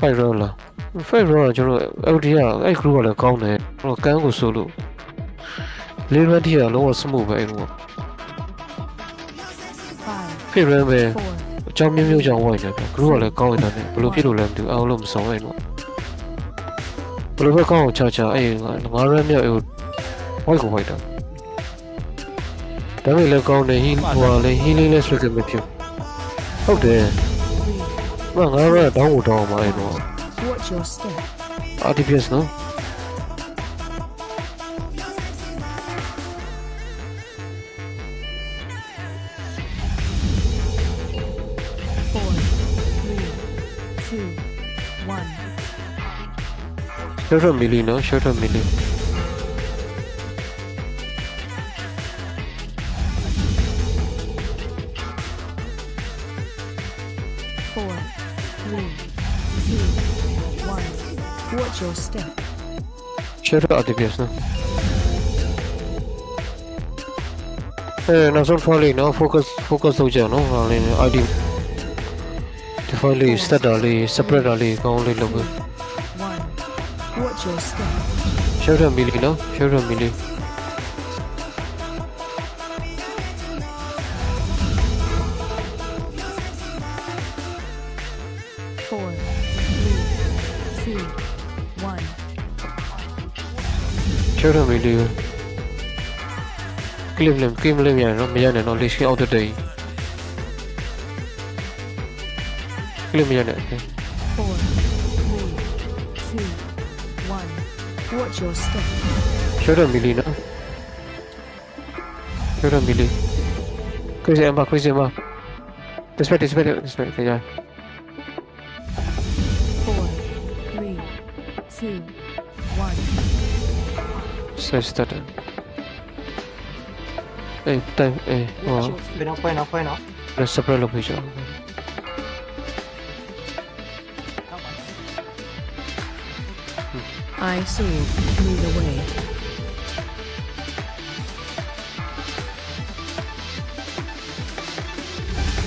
5 round လား5 round ကကျွန်တော် LD ကအဲ့ group ကလည်းကောင်းတယ်ကျွန်တော်ကန်းကိုဆိုလို့လေးရန်တီကလုံးဝ smooth ပဲအဲ့ကောင် five, 5 round ပဲ four, အကြောင်းမျိုးမျိုးကြောင့်ဝိုင်းတယ် group ကလည်းကောင်းနေတာနဲ့ဘယ်လိုဖြစ်လို့လဲမသိဘူးအားလုံးမဆောင်အဲ့တော့ဘယ်လိုပဲကောင်းအောင်ချာချာအဲ့ငါး round မြောက်အဲ့ဝိုင်းကိုဝိုင်းတာဒါပေမဲ့လည်းကောင်းတယ်ဟီဟိုကလည်း healing လည်း strict မဖြစ်ဟုတ်တယ် No, no, no, don't do mine. Watch your step. Ah, DPS no. Four, three, two, one. Shoot her melee, no? Shoot her melee. four three, two, one. Watch your step. Şöyle hadi piyasına. Hey, now don't. Now focus, focus हो No I. ID. तो fall in. Start separate डाली. कौन ले Watch your step. Şöyle मिली ना, şöyle four, three, two, one. Children will do. Cleveland, Cleveland, yeah, no, yeah, no, let's see all the day. Cleveland, yeah. Four, three, two, one. Watch your step. Children will do. Children will do. Crazy, Emma, crazy, Emma. This way, this way, this way, yeah. two, one. Slice. Hey, time. Hey, wow. Pinak ko, pinak I saw move away.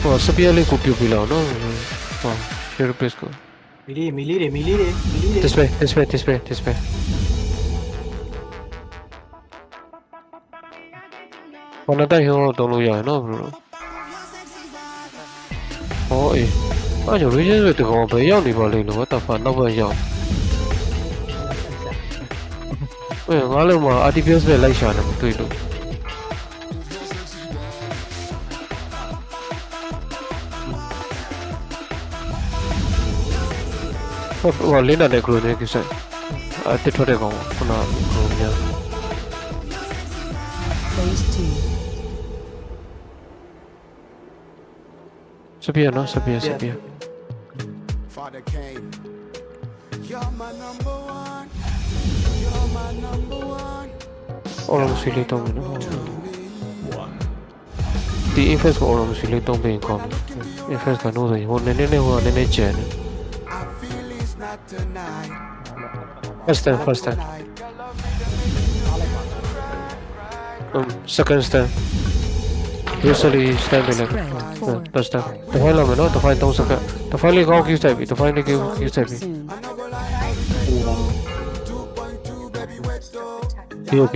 Oh, sa piyali ko piyo pilaw, no? Oh, share place ko. Mili, mili re, mili. မီလီတွေမီလီတွေ display display display display ဘာနဲ့တိုက်ဟောတော့လို့ရတယ်နော် bro ဟောအေးအဲ့ကြောင့် region တွေတကောင်ဘယ်ရောက်နေပါလိမ့်လို့ what the fuck နောက်ဘက်ရောက်အေးငါလည်းမ RTPS ပဲလိုက်ရှာတယ်မတွေ့လို့ ဟိုဟိုလင်းတာတဲ့ group နဲ့ကိစ္စအတစ်ထွက်တဲ့ကောင်ခုနက group များ Phase two. စပီယာနော်စပီယာစပီယာ Father came. You're my number one. You're my number one. အော်ရမစီလေးတောင်းမယ်နော်ဒီ infest ကိုအော်ရမစီလေးတောင်းပေးရင်ကောင်းတယ် infest ကတော့ဆိုရင်ဟိုနည်းနည်းနဲ့ဟိုကနည်းနည်းကျန်တယ် First time, first time. Um, second time. Usually stand in like first time. The file on no, the file don't suck. The file go give type, the file go give type. POP.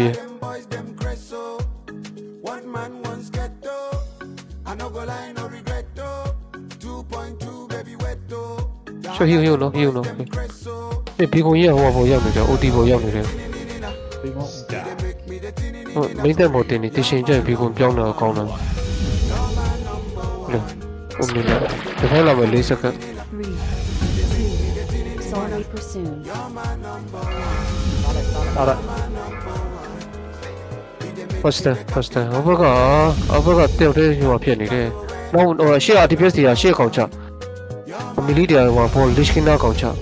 One man once get though, I no go lie, no regret. ရှော့ဟီယိုနော်ဟီယိုနော် Creso. ဒီဘီကွန်ကြီးကဟိုဘောရောက်နေတယ် OT ဘောရောက်နေတယ် They make me the tinny ဟိုမိတ်တက်ဘောတင်နေတရှင်ကြိုက်ဘီကွန်ပြောင်းတော့ကောင်းတယ်လေဟုတ်ပြီလားတဖိုင်းလာမယ်4စက္ကန့် Three, two. Sorry for soon. အားရ first time first time ဟိုဘက်ကဟိုဘက်ကတယောက်တည်းဟိုဖြစ်နေတယ်နောက်ဟိုရှေ့ RTPS တွေကရှေ့ကောင်ချမီလီတွေကဟိုဘော list kina ကောင်ချ Còn mình đi điều vào phòng đi skin nào còn chọn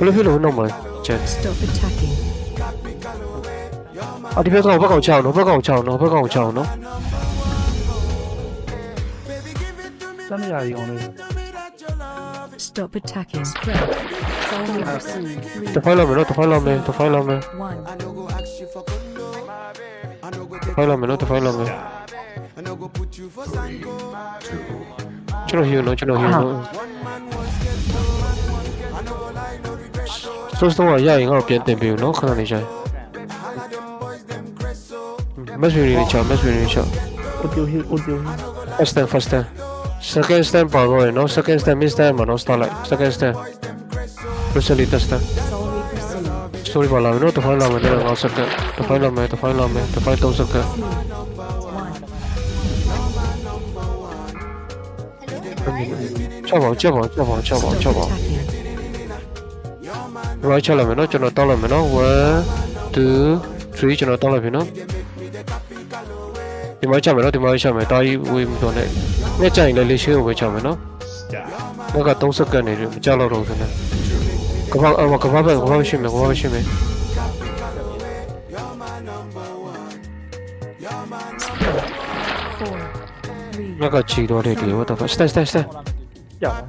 Bây giờ hôn nông rồi Chết À đi phía cầu bắt cầu chào nó, bắt cầu chào nó, bắt cầu chào nó Sao nó dài gì còn đây Stop attacking spread Tôi phải làm nó, tôi phải làm này, tôi phải làm này Tôi phải làm nó, tôi phải làm này Cho nó hiểu nó, ုးစုံးကရရင်ငါတို့ပြန်တင်ပေးဦးနော်ခဏလေးရှာမက်ဆွေလေးချောမက်ဆွေလေးချောအော်ဒီယိုဟီအော်ဒီယိုဟီဖတ်စတန်ဖတ်စတန်စကန်စတန်ပါတော့နော်စကန်စတန်မစ္စတန်မနော်စတလိုက်စကန်စတန်ပရစလီတက်စတန်စတိုရီပါလာမယ်နော်တဖိုင်လာမယ်တော့စကန်တဖိုင်လာမယ်တဖိုင်လာမယ်တဖိုင်တော့စကန်ချက်ပါချက်ပါချက်ပါချက်ပါချက်ပါ rồi cho là mình nó cho nó to là mình nó one two three cho nó to là mình nó thì mới cho mình nó thì mới cho mình to một tuần này nghe chạy lại lịch sử của cho mình nó nó cả tông sức gần này cho là rồi thế này có bao ở mà có bao nhiêu có bao nhiêu mình có bao nhiêu mình nó cả chỉ đồ để điều what the fuck stay stay stay. Dạ. Yeah.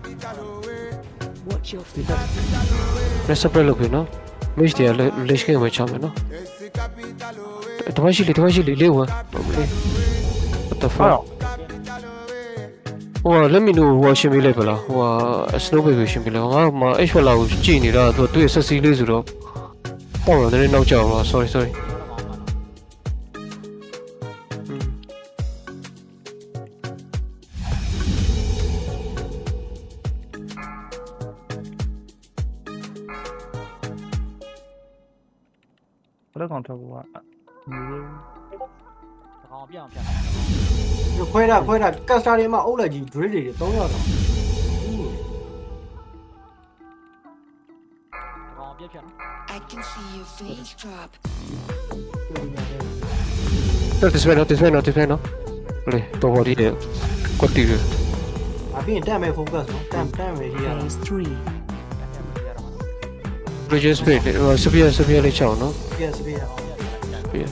Watch. Let's separate လုပ်ပြီနော် miss တွေကလေးရှင်းကိုပဲချက်မယ်နော်တမရှိလေတမရှိလေလေးဝမ်း what the ဟာ fuck ဟို let me know ဟိုရှင်းပေးလိုက်ပါလားဟို snow baby ရှင်းပေးလိုက်ငါမ H လာကိုကြည်နေတာသူသူ့ရဲ့ဆက်စီလေးဆိုတော့ပေါ့တော့နည်းနည်းနောက်ကျအောင်လား sorry sorry 多啊。嗯，大ကောင်ပြန်အောင်ပြန်အောင်။ခွဲတာခွဲတာကတ်စတာတွေမှာအုပ်လိုက်ကြီး grade တွေတောင်းရတာတကောင်ပြန်ပြန် I can see your face drop. No, te sueno, te sueno, te sueno. Vale, puedo morir. Contigo. ။အပြင်တက်မယ် focus နော်။တက်တက်မယ်ကြီးရတာ Phase 3. Bridges Spirit ဟို Spear Spear လေးချောင်းနော် Spear Spear ဟော Spear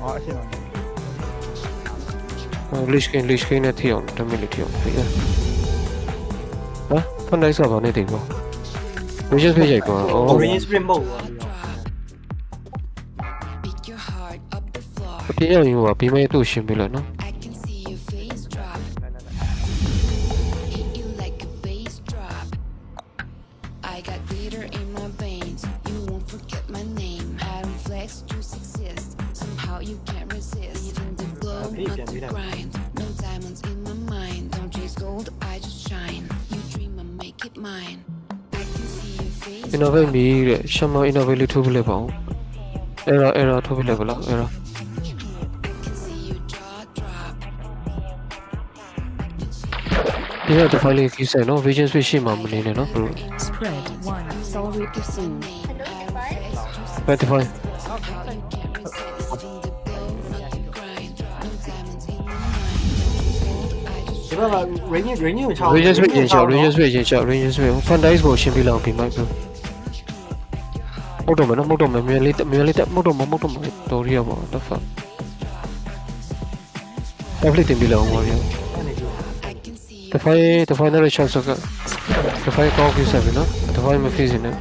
ဟောအရှင်းပါ English King English King နဲ့ထိအောင်တမီလေးထိအောင်ဖေးရဟာဖန်လိုက်စားပါနဲ့တိတ်ပေါ့ Bridges Spirit ရိုက်ပါအော် Bridges Spirit မဟုတ်ဘူးအပြင်းရောက်ရင်ဟိုဘေးမဲသူ့ရှင်းပြလို့နော် innovate မီတဲ့ shama innovate လေးထိုးပြလိုက်ပါဦး error error ထိုးပြလိုက်ပါလား error I can see your jaw drop. ဒီကတဖိုင်လေးကြီးစဲနော် vision space ရှိမှမနေနဲ့နော်ဘလို့ Spread one. Sorry pursued. Spotify How you can't resist in the glow, not the grind. No diamonds in my mind. I just ဒီဘက်က range range ကိုချောင်း range space ရင်ချောက် range space ရင်ချောက် range space fan dice ကိုရှင်းပြလောက်ပြီးမှပြော Hold man. Hold man. Hold on, man. Hold on, man. Hold man. Doria. What the fuck? Everything belong, warrior. تفاي تفاي نرى الشمس تفاي كوكب يسابينا تفاي ما في زينة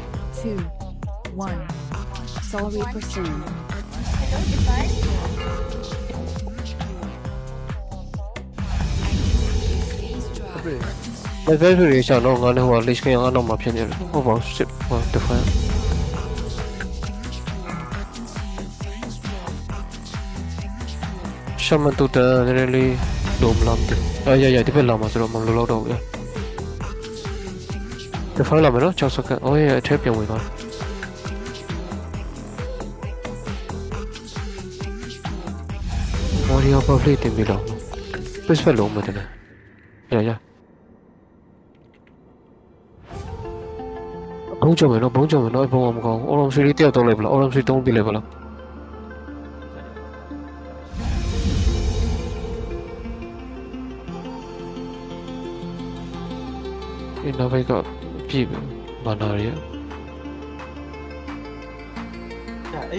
Let's go to the channel and I'll list me on my channel. Oh, shit. What the fuck? ချောင်းတော့ငါလည်းဟို list ကငါတော့မှဖြစ်နေတယ်ဟုတ်ပါစစ်ဟိုတဖိုင်ရှမတူတနည်းလေးလုံးလမ်းတယ်အာရရဒီဘက်လာမှာဆိုတော့မလိုတော့တော့ဘူးတဖိုင်လာမယ်နော်6စက္ကန့်အော်ရအထက်ပြန်ဝင်သွား Warrior Public တင်ပြီးတော့ Respect လုံးမတင်နဲ့ရရဘုံကြမယ်နော်ဘုံကြမယ်နော်ဘုံမကောင်း Oram 3တယောက်တော့လိုက်ပါလား Oram 3တုံးပြလိုက်ပါလား ဒီနောက်ဘက်ကပြည့်ပြီဘာနာရ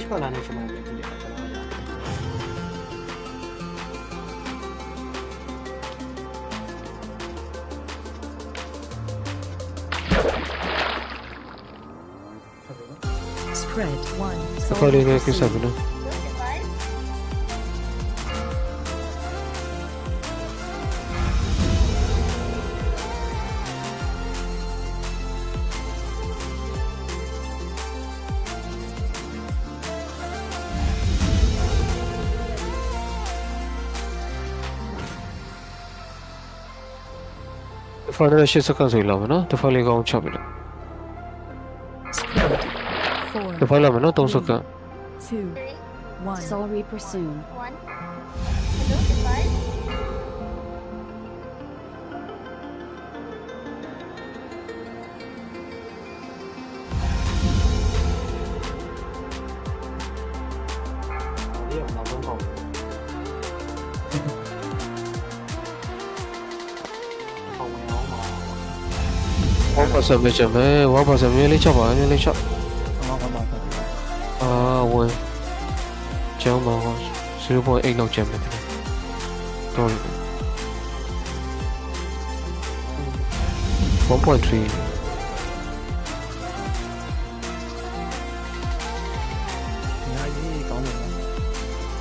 H ပါလာနေရှင်မှာကြည့်လိုက်ကျွန်တော်ရ Spread one. စဖိုင်လေးနဲ့ကိစ္စပြီနော် Från den där kyrkan så gillar vi nå. Du får lägga om chabbina. Du får mana? Tunggu sekarang. Sorry, pursue. 와봐서 매점에 와봐서 매일 쳐봐 매일 쳐. À, quên. chẳng mà sửa bộ anh đâu chèm được rồi one point three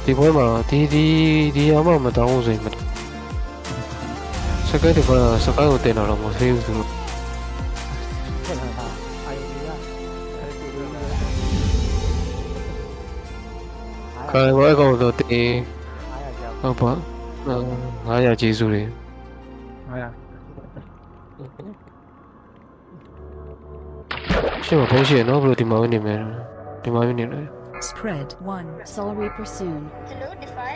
thì mới mà thì thì thì ám mà mà tao không gì mà sao cái thì phải sao cái một tiền nào là một phiêu thì ဆိုရင်မစကိုက်တကစကိုက်ကိုတင်တော့မဖေးဘူးသူဖွင့်လာတာအာယုတွေကအဲ့ဒီလိုမျိုးခိုင်ဝဲကောင်တော့တင်အားရကြောက်ဟုတ်ပါ900ကျေးဇူးတွေဟာရရှင်းမဖုန်းရှင်းနော်ဘယ်လိုဒီမှာနေမယ်ဒီမှာနေတယ် Spread one. Sorry, pursue. Hello, Defy.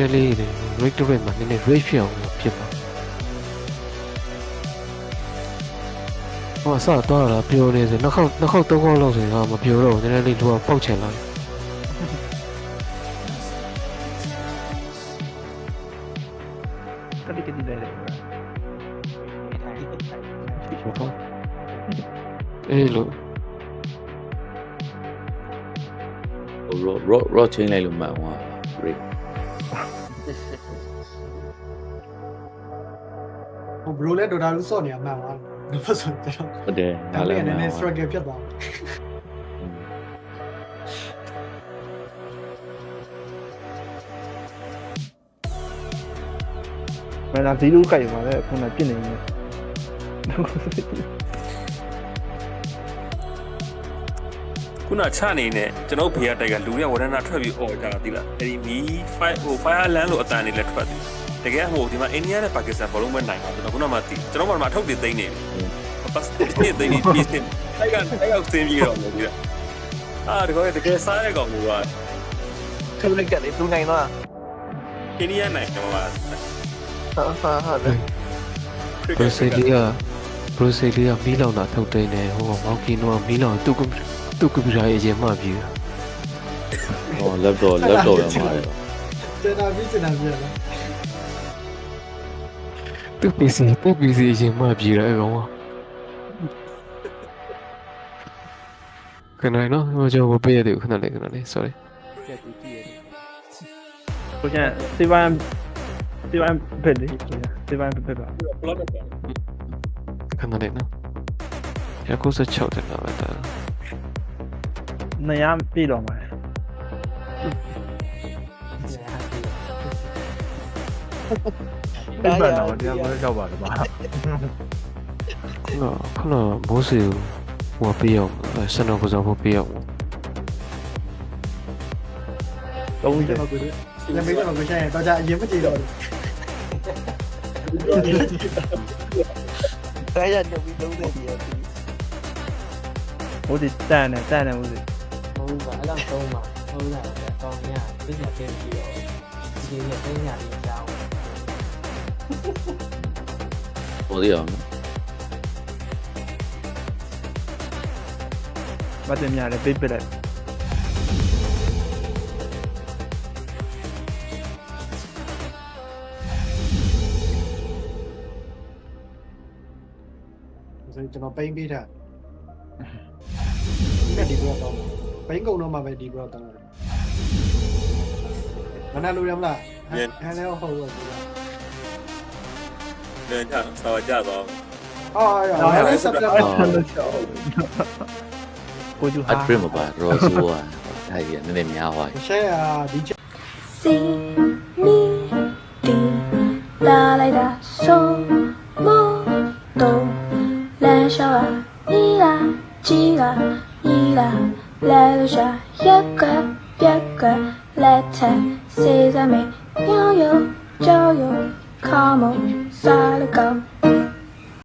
နည်းနည်းလေး rate to rate မှာနည်းနည်း rate ဖြစ်အောင်ဖြစ်ပါဟောအစတော့လာပြောနေစေနှစ်ခေါက်နှစ်ခေါက်သုံးခေါက်လောက်ဆိုရင်ဟာမပြောတော့ဘူးနည်းနည်းလေးတော့ပေါက်ချင်လာတယ်ကတိကတိလေးလေးဟုတ်ပါအေးလို့ rock rock rock ချင်းလိုက်လို့မှန်သွား break ဘလိုလဲဒေါ်တာလူစော့နေရမှန်ပါလို့ဆိုတော့ဟုတ်တယ်ဒါဒါလလည်းည်းနမှည်းန်နည်းသွား struggle ဖြစ်သွားမင်းကဇီလူကြိုက်ပါလေခုနပြစ်နေနေခုနချနေနဲ့ကျွန်တော်ဖေရတိုက်ကလူရဝရဏထွက်ပြီးអော်ကြတာတိလားအဲ့ဒီမီ5ဟို fire land လို့အတန်နေလဲထွက်တယ် တကယ်ဟိုဒီမှာအိန္ဒိယနဲ့ပါကစ္စတန်ဘောလုံးပဲနိုင်ပါကျွန်တော်ခုနမှသိကျွန်တော်မှအထုတ်တွေသိမ့်နေပြီပတ်စတစ်သိမ့်နေပြီစင်တိုက်ကတိုက်ကစင်ပြီးတော့လို့ဒီလားအာဒီကောတကယ်စားရကောင်ကခက်လက်ကလေးသူနိုင်တော့အိန္ဒိယနိုင်တော့ပါဟာဟာဟာလေဘရစီလီယာဘရစီလီယာမီလောင်တာထုတ်သိနေဟိုမောင်ကီနိုကမီလောင်သူ့ကသူ့ကပီရာရဲ့ရင်မှပြီးတာဟော laptop laptop ရမှာလေကျန်တာပြီးကျန်တာပြန်လာ သူ့ PC သူ့ PC ရင်မှပြီးတာအဲ့ကောင်ကခဏနော်ဟိုကျွန်တော်ပေးရတယ်ခဏလေးခဏလေး sorry ကျက်တူကြည့်ရတယ်ကိုကျန်စေးပိုင်းစေးပိုင်းဘက်လေးစေးပိုင်းဘက်ပါဘလော့တော့ခဏလေးနော်196တက်လာပဲတာနေရပြေတော့မှာ အဲ့ဘာတော့တရားမရောက်ပါတော့ပါခုနခုနမိုးစီဟိုပေးအောင်ဆန်တော်ကစားဖို့ပေးအောင်သုံးကျွန်ချက်တော်ကိုလည်းမေးတော့ကိုဆိုင်တော့ကြအရင်မကြည့်တော့ဘူးတိုင်းရနေပြီးလုံးနေပြီဟိုဒီတန်နဲ့တန်နဲ့ဟိုဒီဟုတ်ပါအဲ့လောက်သုံးပါဟုတ်လားကောင်းရပြည့်စုံတင်ပြီးတော့ဒီနေ့သိညာလေးကြောင်း ဟိုသေးအောင်နော်မတင်များလည်းပေးပစ်လိုက်ဆိုကျွန်တော်ပိန်းပေးတာဒီကဒီဘောတော့ပိန်းကုန်တော့မှပဲဒီဘောတော့မနာလို့ရမလားဟန်ဟန်လည်းဟုတ်ဟုတ် ပြီ လန်ချာဆောကြတော့ အော်ရအောင်ဆက်ပြ အဲ့ဆန်လို့ရှောက်ကိုကျူဟာ အ dream ပါ raw ဆိုอ่ะ ထားကြီးကနည်းနည်းများသွားပြီ ရှဲရဒီချက် စီနီဒီလာလိုက်တာဆိုမို့တော့လမ်းလျှောက်တာနီးလာကြီးလာနီးလာလဲလို့ရှာရက်ကပြက်ကလက်ထက်စေ Salica.